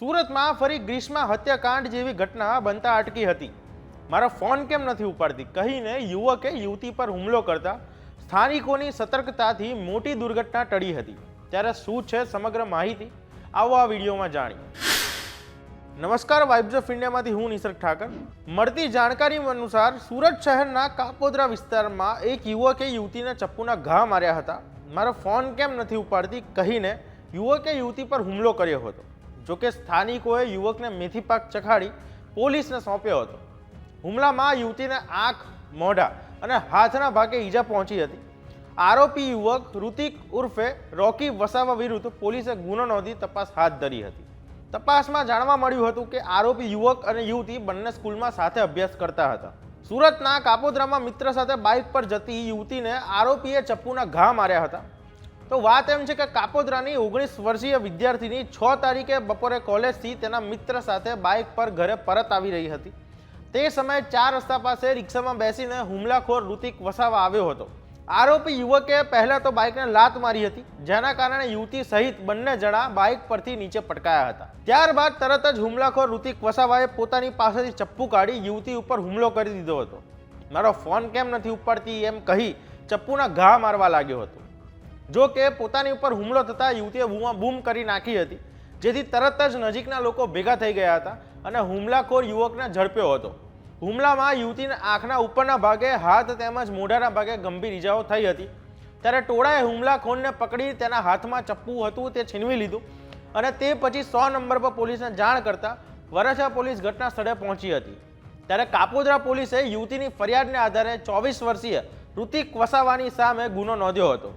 સુરતમાં ફરી ગ્રીષ્મા હત્યાકાંડ જેવી ઘટના બનતા અટકી હતી. મારો ફોન કેમ નથી ઉપાડતી? કહીને યુવકે યુવતી પર હુમલો કરતા સ્થાનિકોની સતર્કતાથી મોટી દુર્ઘટના ટળી હતી. ત્યારે શું છે સમગ્ર માહિતી? આવો આ વિડીયોમાં જાણીએ. નમસ્કાર વાઇબ્સ ઓફ ઇન્ડિયામાંથી હું નિસર્ગ ઠાકર. મળતી જાણકારી અનુસાર સુરત શહેરના કાપોદરા વિસ્તારમાં એક યુવકે યુવતીને ચપ્પુના ઘા માર્યા હતા. મારો ફોન કેમ નથી ઉપાડતી? કહીને યુવકે યુવતી પર હુમલો કર્યો હતો. જોકે સ્થાનિકોએ યુવકને મેથી પાક ચખાડી પોલીસને સોંપ્યો હતો. હુમલામાં યુવતીને આંખ, મોઢા અને હાથના ભાગે ઈજા પહોંચી હતી. આરોપી યુવક ઋતિક ઉર્ફે રોકી વસાવા વિરુદ્ધ પોલીસે ગુનો નોંધી તપાસ હાથ ધરી હતી. તપાસમાં જાણવા મળ્યું હતું કે આરોપી યુવક અને યુવતી બંને સ્કૂલમાં સાથે અભ્યાસ કરતા હતા. સુરતના કાપોદ્રામાં મિત્ર સાથે બાઇક પર જતી યુવતીને આરોપીએ ચપ્પુના ઘા માર્યા હતા. તો વાત એમ છે કે કાપોદરાની ઓગણીસ વર્ષીય વિદ્યાર્થીની છ તારીખે બપોરે કોલેજથી તેના મિત્ર સાથે બાઇક પર ઘરે પરત આવી રહી હતી. તે સમયે ચાર રસ્તા પાસે રિક્ષામાં બેસીને હુમલાખોર ઋતિક વસાવા આવ્યો હતો. આરોપી યુવકે પહેલા તો બાઇકને લાત મારી હતી, જેના કારણે યુવતી સહિત બંને જણા બાઇક પરથી નીચે પટકાયા હતા. ત્યારબાદ તરત જ હુમલાખોર ઋતિક વસાવાએ પોતાની પાસેથી ચપ્પુ કાઢી યુવતી ઉપર હુમલો કરી દીધો હતો. મારો ફોન કેમ નથી ઉપાડતી? એમ કહી ચપ્પુના ઘા મારવા લાગ્યો હતો. જો કે પોતાની ઉપર હુમલો થતાં યુવતીએ બૂમા કરી નાખી હતી, જેથી તરત જ નજીકના લોકો ભેગા થઈ ગયા હતા અને હુમલાખોર યુવકને ઝડપ્યો હતો. હુમલામાં યુવતીના આંખના ઉપરના ભાગે, હાથ તેમજ મોઢાના ભાગે ગંભીર ઈજાઓ થઈ હતી. ત્યારે ટોળાએ હુમલાખોરને પકડી તેના હાથમાં ચપ્પુ હતું, તે છીનવી લીધું અને તે પછી સો નંબર પર પોલીસને જાણ કરતા વરાછા પોલીસ ઘટના સ્થળે પહોંચી હતી. ત્યારે કાપોદરા પોલીસે યુવતીની ફરિયાદને આધારે ચોવીસ વર્ષીય ઋતિક વસાવાની સામે ગુનો નોંધ્યો હતો.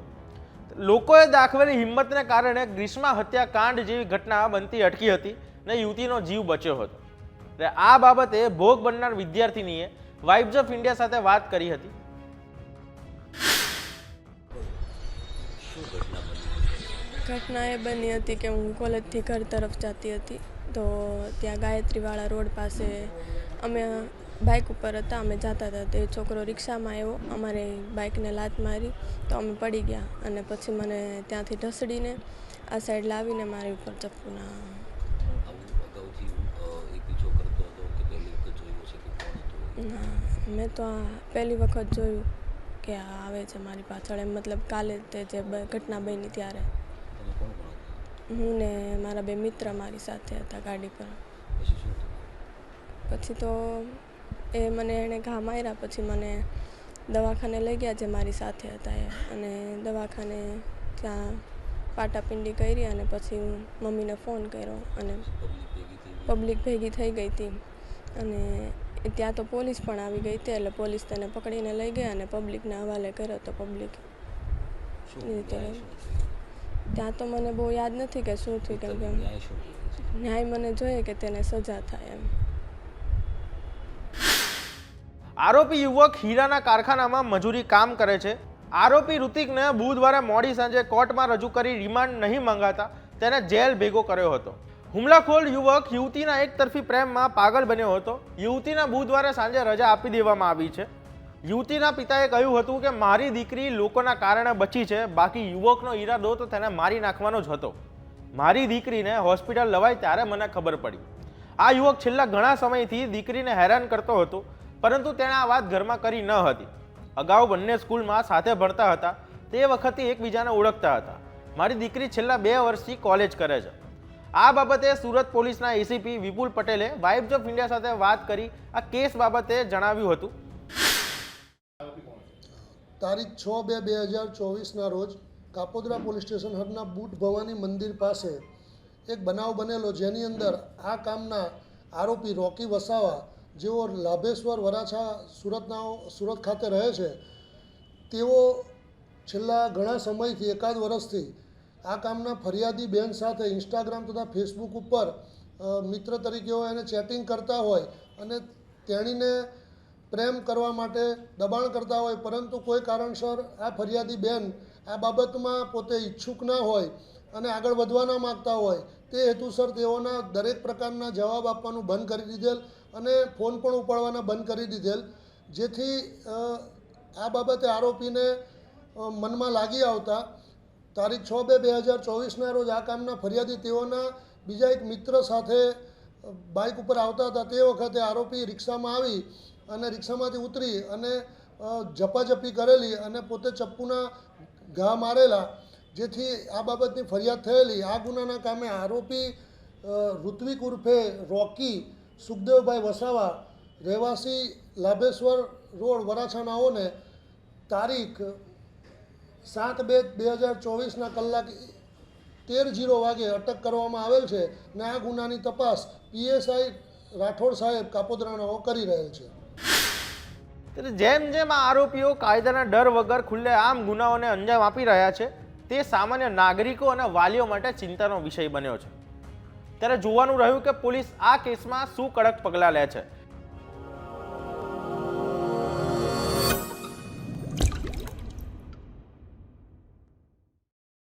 લોકોએ દાખવેલી હિંમતને કારણે ગ્રીષ્મા હત્યાકાંડ જેવી ઘટના બનતી અટકી હતી અને યુવતીનો જીવ બચ્યો હતો. એટલે આ બાબતે ભોગ બનનાર વિદ્યાર્થીનીએ વાઇબ્સ ઓફ ઇન્ડિયા સાથે વાત કરી હતી. ઘટના એ બની હતી કે હું કોલેજથી ઘર તરફ જતી હતી. તો ત્યાં ગાયત્રીવાળા રોડ પાસે અમે બાઇક ઉપર હતા અમે જતા હતા તે છોકરો રિક્ષામાં આવ્યો અમારે બાઇકને લાત મારી તો અમે પડી ગયા અને પછી મને ત્યાંથી ઢસડીને આ સાઈડ લાવીને મારી ઉપર ચપ્પુના ના, મેં તો આ પહેલી વખત જોયું કે આ આવે છે મારી પાછળ એમ મતલબ કાલે તે જે ઘટના બની ત્યારે. હું ને મારા બે મિત્ર મારી સાથે હતા ગાડી પર. પછી તો એ મને એણે ઘા માર્યા પછી મને દવાખાને લઈ ગયા જે મારી સાથે હતા એ અને દવાખાને ત્યાં પાટાપિંડી કરી અને પછી હું મમ્મીને ફોન કર્યો અને પબ્લિક ભેગી થઈ ગઈ હતી અને ત્યાં તો પોલીસ પણ આવી ગઈ હતી એટલે પોલીસ તેને પકડીને લઈ ગયા અને પબ્લિકને હવાલે કર્યો તો પબ્લિક રીતે? ત્યાં તો મને બહુ યાદ નથી કે શું થયું કેમ કે? ન્યાય મને જોઈએ કે તેને સજા થાય એમ આરોપી યુવક હીરાના કારખાનામાં મજૂરી કામ કરે છે. આરોપી ઋતિકને બુધવારે મોડી સાંજે કોર્ટમાં રજૂ કરી રિમાન્ડ નહીં મંગાતા તેને જેલ ભેગો કર્યો હતો. હુમલાખોર યુવક યુવતીના એક તરફી પ્રેમમાં પાગલ બન્યો હતો. યુવતીના બુધવારે સાંજે રજા આપી દેવામાં આવી છે. યુવતીના પિતાએ કહ્યું હતું કે, મારી દીકરી લોકોના કારણે બચી છે, બાકી યુવકનો ઈરાદો તો તેને મારી નાખવાનો જ હતો. મારી દીકરીને હોસ્પિટલ લવાય ત્યારે મને ખબર પડી. આ યુવક છેલ્લા ઘણા સમયથી દીકરીને હેરાન કરતો હતો. પરંતુ તેણે આ વાત ઘરમાં કરી ન હતી. અગાઉ બંને સ્કૂલમાં સાથે ભણતા હતા. તે વખતે એકબીજાને ઓળખતા હતા. મારી દીકરી છેલ્લા બે વર્ષથી કોલેજ કરે છે. આ બાબતે સુરત પોલીસના એસીપી વિપુલ પટેલે વાઇબ્સ ઓફ ઇન્ડિયા સાથે વાત કરી આ કેસ બાબતે જણાવ્યું હતું. તારીખ છ બે બે હજાર ચોવીસના રોજ કાપોદરા પોલીસ સ્ટેશન હદના બુટ ભવાની મંદિર પાસે એક બનાવ બનેલો, જેની અંદર આ કામના આરોપી રોકી વસાવા જેઓ લાભેશ્વર, વરાછા, સુરતના સુરત ખાતે રહે છે, તેઓ છેલ્લા ઘણા સમયથી, એકાદ વર્ષથી આ કામના ફરિયાદી બેન સાથે ઇન્સ્ટાગ્રામ તથા ફેસબુક ઉપર મિત્ર તરીકે હોય એને ચેટિંગ કરતા હોય અને તેણીને પ્રેમ કરવા માટે દબાણ કરતા હોય, પરંતુ કોઈ કારણસર આ ફરિયાદી બેન આ બાબતમાં પોતે ઈચ્છુક ના હોય અને આગળ વધવા ના માગતા હોય, તે હેતુસર તેઓના દરેક પ્રકારના જવાબ આપવાનું બંધ કરી દીધેલ અને ફોન પણ ઉપાડવાના બંધ કરી દીધેલ. જેથી આ બાબતે આરોપીને મનમાં લાગી આવતા તારીખ છ બે બે હજાર ચોવીસના રોજ આ કામના ફરિયાદી તેઓના બીજા એક મિત્ર સાથે બાઇક ઉપર આવતા હતા. તે વખતે આરોપી રિક્ષામાં આવી અને રિક્ષામાંથી ઉતરી અને ઝપાઝપી કરેલી અને પોતે ચપ્પુના ઘા મારેલા. જેથી આ બાબતની ફરિયાદ થયેલી. આ ગુનાના કામે આરોપી ઋત્વિક ઉર્ફે રોકી સુખદેવભાઈ વસાવા, રહેવાસી લાભેશ્વર રોડ, વરાછાનાઓને તારીખ સાત બે બે હજાર ચોવીસના કલાક તેર જીરો વાગે અટક કરવામાં આવેલ છે ને આ ગુનાની તપાસ પીએસઆઈ રાઠોડ સાહેબ કાપોદરાનાઓ કરી રહેલ છે. જેમ જેમ આ આરોપીઓ કાયદાના ડર વગર ખુલ્લે આમ ગુનાઓને અંજામ આપી રહ્યા છે, તે સામાન્ય નાગરિકો અને વાલીઓ માટે ચિંતાનો વિષય બન્યો છે. ત્યારે જોવાનું રહ્યું કે પોલીસ આ કેસમાં શું કડક પગલાં લે છે.